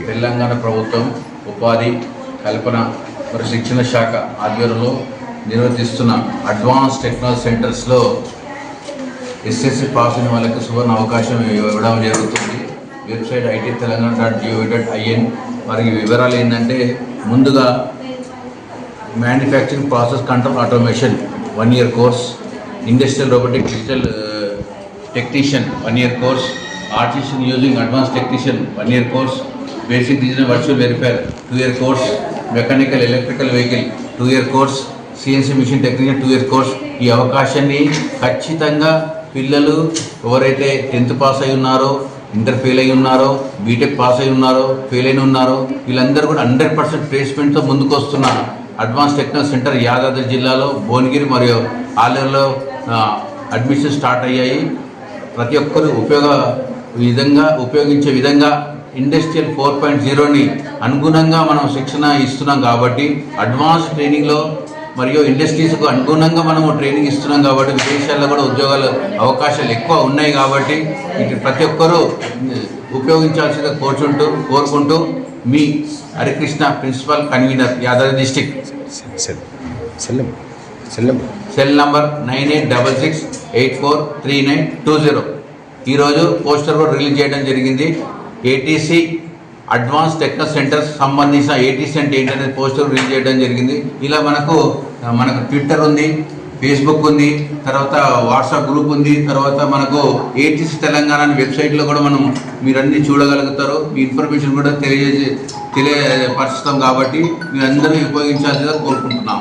తెలంగాణ ప్రభుత్వం ఉపాధి కల్పన మరియు శిక్షణ శాఖ ఆధ్వర్యంలో నిర్వర్తిస్తున్న అడ్వాన్స్ టెక్నాలజీ సెంటర్స్లో ఎస్ఎస్సి పాస్ అయిన వాళ్ళకి సువర్ణ అవకాశం ఇవ్వడం జరుగుతుంది. Website IT Telangana dot gov dot in వారికి వివరాలు ఏంటంటే ముందుగా manufacturing process control automation one year course industrial robotic digital technician one year course artificial using advance technician one year course basic digital virtual verifier two year course mechanical electrical vehicle two year course CNC machine technician two year course ఈ అవకాశాన్ని ఖచ్చితంగా పిల్లలు ఎవరైతే tenth pass అయి ఉన్నారో inter fail అయి ఉన్నారో BTech pass అయి ఉన్నారో ఫెయిల్ అయిన ఉన్నారో వీళ్ళందరూ కూడా హండ్రెడ్ పర్సెంట్ ప్లేస్మెంట్తో ముందుకు వస్తున్న అడ్వాన్స్ టెక్నాలజీ సెంటర్ యాదాద్రి జిల్లాలో భువనగిరి మరియు ఆలూరులో అడ్మిషన్ స్టార్ట్ అయ్యాయి. ప్రతి ఒక్కరు ఉపయోగ విధంగా ఉపయోగించే విధంగా ఇండస్ట్రియల్ ఫోర్ పాయింట్ జీరోని అనుగుణంగా మనం శిక్షణ ఇస్తున్నాం కాబట్టి అడ్వాన్స్ ట్రైనింగ్లో మరియు ఇండస్ట్రీస్కు అనుగుణంగా మనము ట్రైనింగ్ ఇస్తున్నాం కాబట్టి విదేశాల్లో కూడా ఉద్యోగాలు అవకాశాలు ఎక్కువ ఉన్నాయి కాబట్టి ఇటు ప్రతి ఒక్కరూ ఉపయోగించాల్సిందిగా కోరుచుంటూ కోరుకుంటూ మీ Harikrishna principal convener Yadadri district. Cell number? Cell number nine eight double six eight four three nine two zero. ఈరోజు పోస్టర్ కూడా రిలీజ్ చేయడం జరిగింది. ఏటీసీ అడ్వాన్స్ టెక్నో సెంటర్స్ సంబంధించిన ఏటీసీ అంటే ఏంటనేది పోస్టర్ రిలీజ్ చేయడం జరిగింది. ఇలా మనకు మనకు ట్విట్టర్ ఉంది ఫేస్బుక్ ఉంది తర్వాత వాట్సాప్ గ్రూప్ ఉంది తర్వాత మనకు ఏటీసీ తెలంగాణ అనే వెబ్సైట్లో కూడా మనం మీరన్నీ చూడగలుగుతారు. మీ ఇన్ఫర్మేషన్ కూడా తెలియజే తెలియపరుస్తాం కాబట్టి మీరందరూ ఉపయోగించాల్సిందిగా కోరుకుంటున్నాం